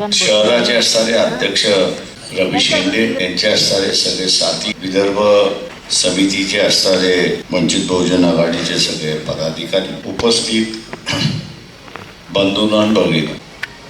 शहराचे असणारे अध्यक्ष रवी शिंदे यांचे असणारे सगळे साथी विदर्भ समितीचे असणारे वंचित बहुजन आघाडीचे सगळे पदाधिकारी उपस्थित बंधून भगिनी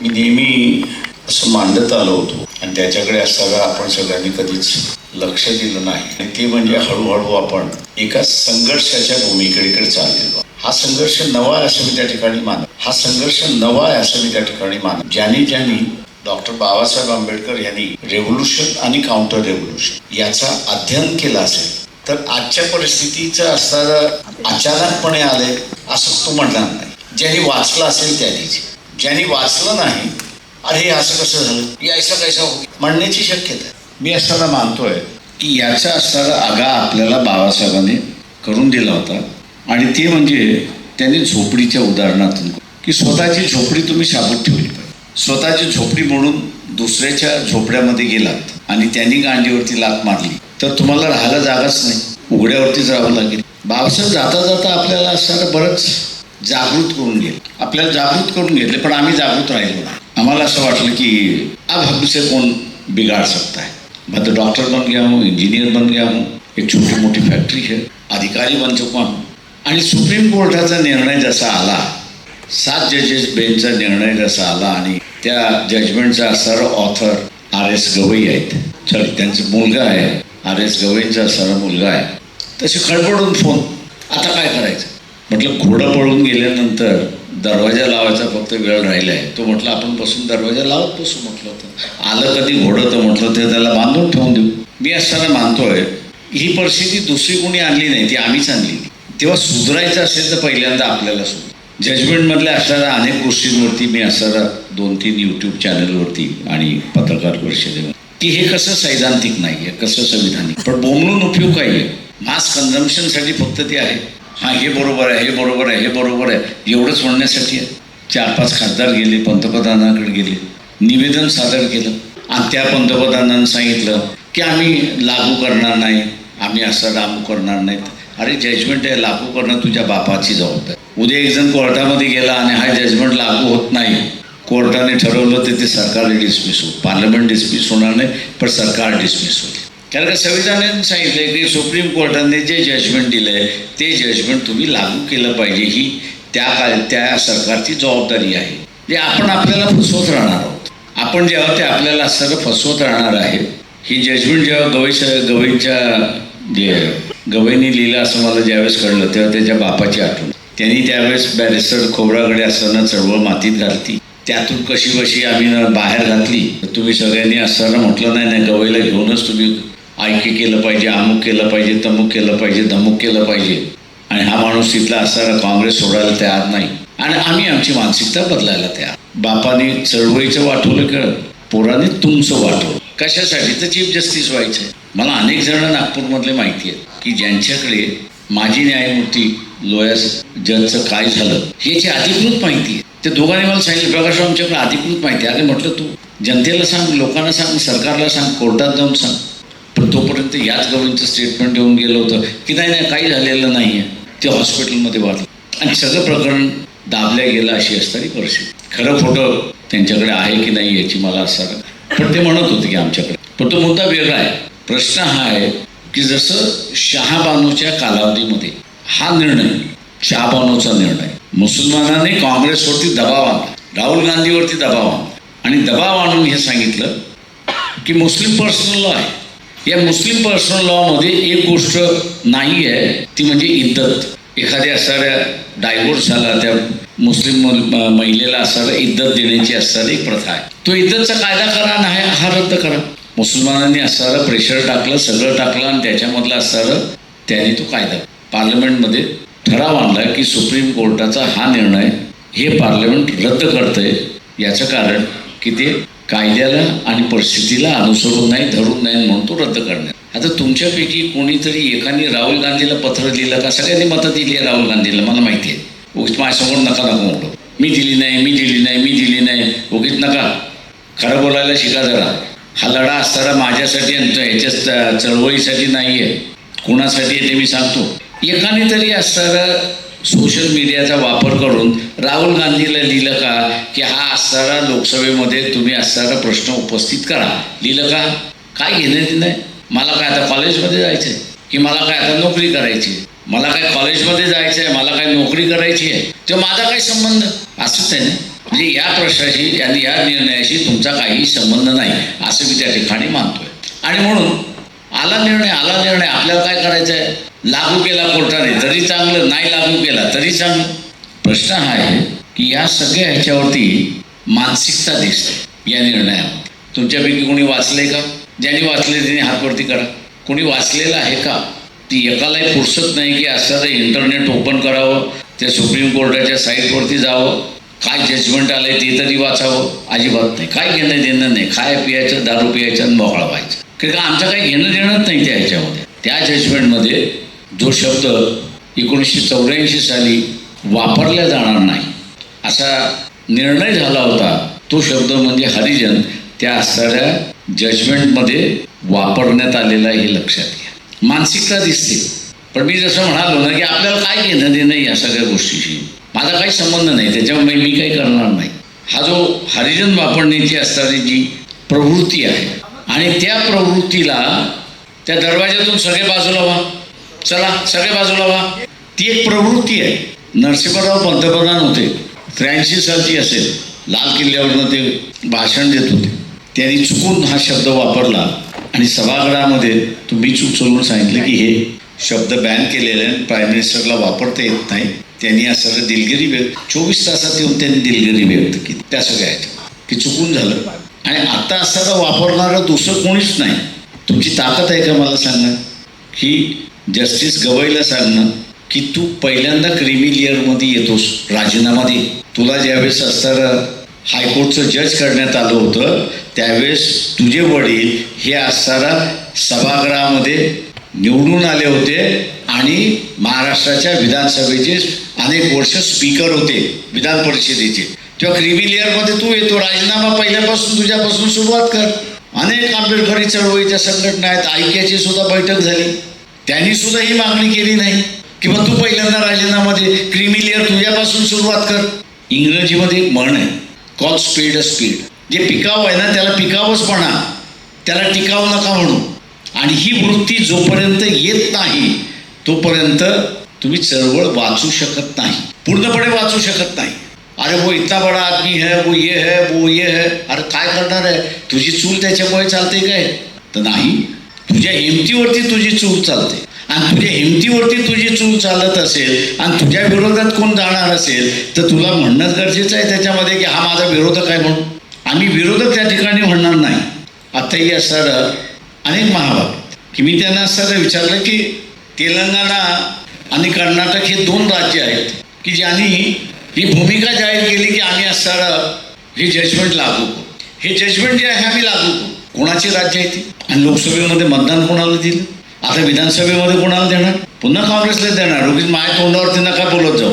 मी नेहमी असं मांडत आलो होतो आणि त्याच्याकडे असताना आपण सगळ्यांनी कधीच लक्ष दिलं नाही. आणि ते म्हणजे हळूहळू आपण एका संघर्षाच्या भूमिकेकडे चाललेलो हा संघर्ष नवा आहे असं मी त्या ठिकाणी मानत हा संघर्ष नवा आहे असं मी त्या ठिकाणी मानत ज्यांनी ज्यांनी डॉक्टर बाबासाहेब आंबेडकर यांनी रेव्होल्युशन आणि काउंटर रेव्होल्युशन याचा अध्ययन केला असेल तर आजच्या परिस्थितीचं असणारं अचानकपणे आले असं तो म्हणणार नाही. ज्यांनी वाचलं असेल त्यांनीच ज्यांनी वाचलं नाही अरे असं कसं झालं? यायचं कैसा हो म्हणण्याची शक्यता मी असताना मानतोय की याचा असणारा आगा आपल्याला बाबासाहेबांनी करून दिला होता. आणि ते म्हणजे त्यांनी झोपडीच्या उदाहरणातून. की स्वतःची झोपडी तुम्ही शाबूत ठेवली पाहिजे. स्वतःची झोपडी म्हणून दुसऱ्याच्या झोपड्यामध्ये गेलात आणि त्यांनी गांडीवरती लात मारली. तर तुम्हाला राहायला जागाच नाही. उघड्यावरतीच राहावं लागेल. बाबासाहेब जाता जाता आपल्याला असणारं बरंच जागृत करून गेले. आपल्याला जागृत करून घेतले पण आम्ही जागृत राहिलो नाही. आम्हाला असं वाटलं की अब हमसे कोण बिगाड़ सकता है? मैं तो डॉक्टर बन गया हूँ इंजीनियर बन गया हूँ एक छोटी मोठी फॅक्टरी है अधिकारी बन चुका हूँ. आणि सुप्रीम कोर्टाचा निर्णय जसा आला सात जजेस बेंचचा निर्णय जसा आला आणि त्या जजमेंटचा sir author R S Gavai आहेत. सॉरी त्यांचा मुलगा आहे. आर एस गवईंचा सर मुलगा आहे. तसे खडबडून फोन आता काय करायचं? म्हटलं घोडं पळून गेल्यानंतर दरवाजा लावायचा फक्त वेळ राहिला आहे तो म्हटलं आपण बसून दरवाजा लावत बसू म्हटलं होतं. आलं कधी घोडं तर म्हटलं ते त्याला बांधून ठेवून देऊ. मी असताना मानतोय ही परिस्थिती दुसरी कोणी आणली नाही ती आम्हीच आणली तेव्हा सुधरायचं असेल तर पहिल्यांदा आपल्याला सुधार जजमेंटमधल्या असणाऱ्या अनेक गोष्टींवरती मी असणारा दोन तीन यूट्यूब चॅनलवरती आणि पत्रकार परिषदेवर. की हे कसं सैद्धांतिक नाही आहे कसं संविधानिक? पण बोमलून उपयोग काय आहे. मास कन्झम्पशनसाठी फक्त ते आहे. हां हे बरोबर आहे हे बरोबर आहे हे बरोबर आहे. एवढंच म्हणण्यासाठी आहे. चार पाच खासदार गेले पंतप्रधानाकडे गेले. निवेदन सादर केलं. आणि त्या पंतप्रधानांनी सांगितलं की आम्ही लागू करणार नाही आम्ही असं लागू करणार नाहीत. अरे जजमेंट आहे लागू करणं तुझ्या बापाची जबाबदारी. उद्या एक जण कोर्टामध्ये गेला आणि हा जजमेंट लागू होत नाही. कोर्टाने ठरवलं तर ते सरकार डिसमिस होईल. पार्लमेंट डिसमिस होणार नाही पण सरकार डिसमिस होईल. कारण का संविधानाने सांगितलं की सुप्रीम कोर्टाने जे जजमेंट दिलं आहे ते जजमेंट तुम्ही लागू केलं पाहिजे ही त्या त्या सरकारची जबाबदारी आहे. जे आपण आपल्याला फसवत राहणार आहोत. आपण जेव्हा ते आपल्याला सर्व फसवत राहणार आहे ही जजमेंट जेव्हा गवई गवईच्या जे गवईने लिहिलं असं मला ज्यावेळेस कळलं तेव्हा त्याच्या बापाची आठवण. त्यांनी त्यावेळेस बॅरिस्टर खोबराकडे असताना चळवळ मातीत घालती. त्यातून कशी कशी आम्ही बाहेर घातली. तर तुम्ही सगळ्यांनी असताना म्हटलं नाही नाही गवईला घेऊनच तुम्ही ऐक्य केलं पाहिजे अमुक केलं पाहिजे तमुक केलं पाहिजे धमुक केलं पाहिजे. आणि हा माणूस तिथला असताना काँग्रेस सोडायला तयार नाही. आणि आम्ही आमची मानसिकता बदलायला तयार. बापाने चळवळीचं वाटवलं कळत पोराने तुमचं वाटवलं कशासाठी तर चीफ जस्टिस व्हायचं मला अनेक जण नागपूरमधले माहिती आहेत. की ज्यांच्याकडे माजी न्यायमूर्ती लोयस जजचं काय झालं याची अधिकृत माहिती आहे ते दोघांनी मला सांगितलं प्रकाश आमच्याकडे अधिकृत माहिती आहे. अरे म्हटलं तू जनतेला सांग लोकांना सांग सरकारला सांग कोर्टात जाऊन सांग. पण तोपर्यंत याच गव्हर्नमेंटचं स्टेटमेंट येऊन गेलं होतं की नाही नाही काही झालेलं नाही आहे ते हॉस्पिटलमध्ये वाटलं आणि सगळं प्रकरण दाबल्या गेलं अशी असणारी परिस्थिती. खरं फोटो त्यांच्याकडे आहे की नाही याची मला असं पण ते म्हणत होते की आमच्याकडे. पण तो मुद्दा वेगळा आहे. प्रश्न हा आहे की जसं शहाबानूच्या कालावधीमध्ये हा निर्णय शहाबानूचा निर्णय. मुसलमानाने काँग्रेसवरती दबाव आणला राहुल गांधीवरती दबाव आणला. आणि दबाव आणून हे सांगितलं की मुस्लिम पर्सनल लॉ आहे. या मुस्लिम पर्सनल लॉमध्ये एक गोष्ट नाही आहे ती म्हणजे इद्दत. एखाद्या असणाऱ्या डायव्होर्स झाला त्या मुस्लिम महिलेला असणाऱ्या इद्दत देण्याची असणारी एक प्रथा आहे. तो इद्दतचा कायदा करा नाही हा रद्द करा. मुसलमानांनी असणारं प्रेशर टाकलं सगळं टाकलं आणि त्याच्यामधलं असणारं त्यांनी तो कायदा पार्लमेंटमध्ये ठराव आणला की सुप्रीम कोर्टाचा हा निर्णय हे पार्लमेंट रद्द करतंय. याचं कारण की ते कायद्याला आणि परिस्थितीला अनुसरून नाही धरून नाही म्हणून तो रद्द करण्यात आता तुमच्यापैकी कोणीतरी एकाने राहुल गांधीला पत्र लिहिलं का? सगळ्यांनी मतं दिली आहे राहुल गांधीला मला माहिती आहे. उगीच माझ्यासमोर नका नको म्हणतो. मी दिली नाही मी दिली नाही मी दिली नाही. उगीच नका. खरं बोलायला शिका जरा. हा लढा असताना माझ्यासाठी याच्या ह्याच्या चळवळीसाठी नाही आहे कोणासाठी आहे ते मी सांगतो. एकाने तरी असणारा सोशल मीडियाचा वापर करून राहुल गांधीला लिहिलं का की हा असणारा लोकसभेमध्ये तुम्ही असणारा प्रश्न उपस्थित करा. लिहिलं का? काय घेणं देणं आहे? मला काय आता कॉलेजमध्ये जायचं आहे की मला काय आता नोकरी करायची आहे? मला काय कॉलेजमध्ये जायचं आहे मला काय नोकरी करायची आहे? तेव्हा माझा काय संबंध? असंच आहे ना? म्हणजे या प्रश्नाशी आणि या निर्णयाशी तुमचा काही संबंध नाही असं मी त्या ठिकाणी मानतोय. आणि म्हणून आला निर्णय आला निर्णय आपल्याला काय करायचं आहे लागू केला कोर्टाने तरी चांगलं नाही लागू केला तरी चांगलं. प्रश्न हा आहे की या सगळ्या ह्याच्यावरती मानसिकता दिसते या निर्णयावर तुमच्यापैकी कोणी वाचलंय का? ज्यांनी वाचले त्यांनी हातवरती करा. कोणी वाचलेलं आहे का? ती एकालाही फुरसत नाही की असं इंटरनेट ओपन करावं त्या सुप्रीम कोर्टाच्या साईटवरती जावं. काय जजमेंट आलं ते तरी वाचावं? अजिबात नाही. काय घेणं देणं नाही. खाय पियायचं दारू पियायचं आणि मोकळा व्हायचं. कारण का आमचं काही घेणं देणंच नाही त्या ह्याच्यामध्ये. त्या जजमेंटमध्ये जो शब्द एकोणीसशे चौऱ्याऐंशी साली वापरला जाणार नाही असा निर्णय झाला होता तो शब्द म्हणजे हरिजन. त्या असणाऱ्या जजमेंटमध्ये वापरण्यात आलेला आहे हे लक्षात घ्या. मानसिकता दिसते. पण मी जसं म्हणालो ना की आपल्याला काय घेणं देणं या सगळ्या गोष्टीशी? माझा काही संबंध नाही त्याच्यामुळे मी काही करणार नाही. हा जो हरिजन वापरण्याची असणारी जी प्रवृत्ती आहे आणि त्या प्रवृत्तीला त्या दरवाज्यातून सगळे बाजूला व्हा चला सगळे बाजूला व्हा ती एक प्रवृत्ती आहे. नरसिंहराव पंतप्रधान होते. त्र्याऐंशी सालची असेल. लाल किल्ल्यावरनं ते भाषण देत होते. त्यांनी चुकून हा शब्द वापरला आणि सभागृहामध्ये तुम्ही चूक सोडून सांगितलं की हे शब्द बॅन केलेले आहे प्राईम मिनिस्टरला वापरता येत नाही. त्यांनी असं दिलगिरी व्यक्त चोवीस तासात येऊन त्यांनी दिलगिरी व्यक्त केली. त्या सगळ्या आहेत. की चुकून झालं. आणि आता असं वापरणारं दुसरं कोणीच नाही. तुमची ताकद आहे का मला सांगणं की जस्टिस गवईला सांगणं की तू पहिल्यांदा क्रिमी लेअरमध्ये येतोस राजीनामा दे तुला ज्यावेळेस असताना हायकोर्टचं जज करण्यात आलं होतं त्यावेळेस तुझे वडील हे असताना सभागृहामध्ये निवडून आले होते आणि महाराष्ट्राच्या विधानसभेचे अनेक वर्ष स्पीकर होते विधान परिषदेचे. तेव्हा क्रिमी लेअरमध्ये तू येतो राजीनामा पहिल्यापासून तुझ्यापासून सुरुवात कर. अनेक आंबेडकरी चळवळीच्या संघटना आहेत ऐक्याची सुद्धा बैठक झाली. त्यांनी सुद्धा ही मागणी केली नाही किंवा तू पहिल्यांदा राजीनामा दे क्रिमिलियर लेअर तुझ्यापासून सुरुवात कर. इंग्रजीमध्ये म्हण आहे कॉल स्पीड अ स्पीड जे पिकाव आहे ना त्याला पिकावच म्हणा. त्याला टिकाव नका म्हणू आणि ही वृत्ती जोपर्यंत येत नाही तोपर्यंत तुम्ही चळवळ वाचू शकत नाही. पूर्णपणे वाचू शकत नाही. अरे वो इतना बडा आदमी है वो ये है वो ये है. अरे काय करणार आहे? तुझी चूल त्याच्यामुळे चालते काय? तर नाही. तुझ्या हिमतीवरती तुझी चूल चालते. आणि तुझ्या हिमतीवरती तुझी चूल चालत असेल आणि तुझ्या विरोधात कोण जाणार असेल तर तुला म्हणणं गरजेचं आहे त्याच्यामध्ये की हा माझा विरोधक आहे म्हणून. आम्ही विरोधक त्या ठिकाणी म्हणणार नाही. आताही असणारं अनेक महाभाग की मी त्यांना असं विचारलं की तेलंगणा आणि कर्नाटक हे दोन राज्य आहेत की ज्यांनी ही भूमिका जाहीर केली की आम्ही असणारं हे जजमेंट लागू करू. हे जजमेंट जे आहे आम्ही लागू करू. कोणाची राज्य आहे ती? आणि लोकसभेमध्ये मतदान कोणाला दिलं? आता विधानसभेमध्ये कोणाला देणार? पुन्हा काँग्रेसला देणार. उगीच माझ्या तोंडावरती नका बोलत जाऊ.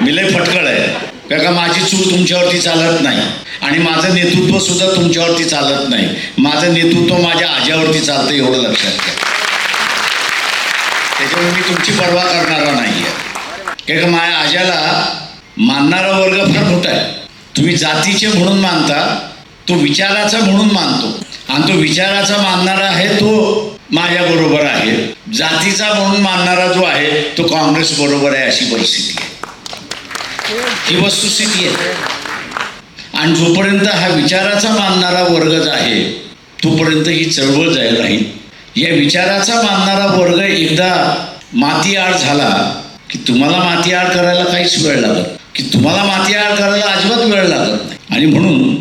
मी लय फटकळ आहे. का माझी चूक तुमच्यावरती चालत नाही. आणि माझं नेतृत्व सुद्धा तुमच्यावरती चालत नाही. माझं नेतृत्व माझ्या आज्यावरती चालतं एवढं लक्षात घ्या. त्याच्यामुळे मी तुमची पर्वा करणारा नाही आहे का माझ्या आज्याला मानणारा वर्ग फार मोठा आहे. तुम्ही जातीचे म्हणून मानता तो विचाराचा म्हणून मानतो. आणि तो विचाराचा मानणारा आहे तो माझ्या बरोबर आहे. जातीचा म्हणून मानणारा जो आहे तो काँग्रेस बरोबर आहे अशी परिस्थिती आहे. ही वस्तुस्थिती आहे. आणि जोपर्यंत हा विचाराचा मानणारा वर्ग आहे तोपर्यंत ही चळवळ जाईल राहील. या विचाराचा मानणारा वर्ग एकदा मातीआड झाला की तुम्हाला माती आड करायला काहीच वेळ लागत की तुम्हाला मातीआड करायला अजिबात वेळ लागत नाही. आणि म्हणून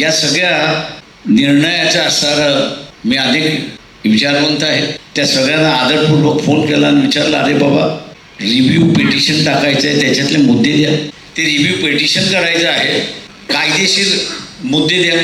या सगळ्या निर्णयाचं असणारं मी अनेक विचारवंत आहे त्या सगळ्यांना आदरपूर्वक फोन केला आणि विचारलं अरे बाबा रिव्ह्यू पिटिशन टाकायचं आहे त्याच्यातले मुद्दे द्या. ते रिव्ह्यू पिटिशन करायचं आहे. कायदेशीर मुद्दे द्या.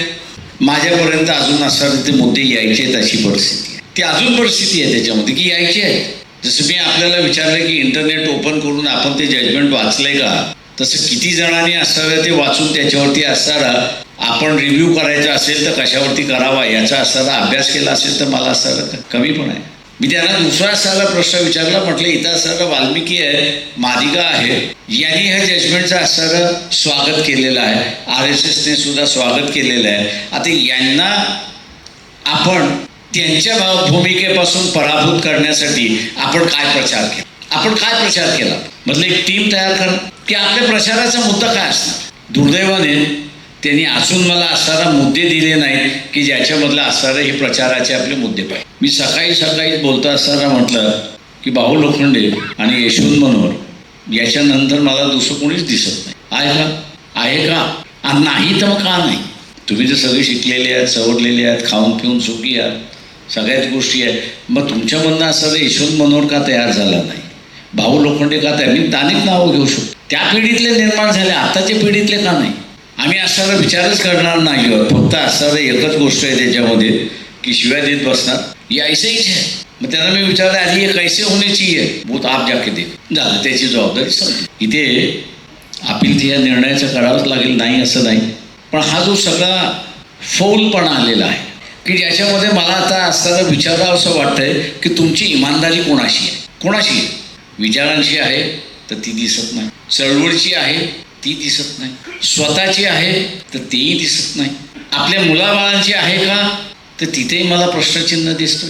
माझ्यापर्यंत अजून असणारे ते मुद्दे यायचे आहेत अशी परिस्थिती आहे. ती अजून परिस्थिती आहे त्याच्यामध्ये की यायची आहे. जसं मी आपल्याला विचारलं की इंटरनेट ओपन करून आपण ते जजमेंट वाचलंय का? तसं किती जणांनी असावं ते वाचून त्याच्यावरती असणारा आपण रिव्ह्यू करायचा असेल तर कशावरती करावा याचा असणारा अभ्यास केला असेल तर मला असणारा कमी पण आहे. मी त्यांना दुसरा असणारा प्रश्न विचारला म्हटलं इथं असणारा वाल्मिकी आहे मालिका आहे यांनी ह्या जजमेंटचं असणारं स्वागत केलेलं आहे आर एस एसने सुद्धा स्वागत केलेलं आहे. आता यांना आपण त्यांच्या भाव- भूमिकेपासून पराभूत करण्यासाठी आपण काय प्रचार केला? आपण काय प्रचार केला? म्हटलं एक टीम तयार कर. की आपल्या प्रचाराचा मुद्दा काय असणार? दुर्दैवाने त्यांनी अजून मला असणारा मुद्दे दिले नाहीत की ज्याच्यामधला असणारे हे प्रचाराचे आपले मुद्दे पाहिजे. मी सकाळी सकाळी बोलता असताना म्हटलं की बाहू लोखंडे आणि यशवंत मनोहर याच्यानंतर मला दुसरं कोणीच दिसत नाही. आहे का? आहे का? आणि नाही तर मग का नाही? तुम्ही तर सगळे शिकलेले आहात सवरलेले आहात खाऊन पिऊन सुखी आहात. सगळ्याच गोष्टी आहेत मग तुमच्यामधनं असं यशवंत मनोहर का तयार झाला नाही? भाऊ लोखंडे का तयार? मी अनेक नावं घेऊ शकतो. त्या पिढीतले निर्माण झाले आत्ताच्या पिढीतले का नाही? आम्ही असणारा विचारच करणार नाही फक्त असणारं एकच गोष्ट आहे त्याच्यामध्ये की शिव्या देत बसणार ये ऐसे हीच मग त्यांना मी विचारलं आधी एक कैसे होण्याची आहे भूत आप जाके दे झालं त्याची जबाबदारी संपली इथे ते या निर्णयाचं करावंच लागेल. नाही असं नाही. पण हा जो सगळा फौलपणा आलेला आहे की ज्याच्यामध्ये मला आता असताना विचारावं असं वाटतंय की तुमची इमानदारी कोणाशी आहे? कोणाशी आहे? विचारांची आहे तर ती दिसत नाही. चळवळची आहे ती दिसत नाही. स्वतःची आहे तर तेही दिसत नाही. आपल्या मुलाबाळांची आहे का? तर तिथेही मला प्रश्नचिन्ह दिसतं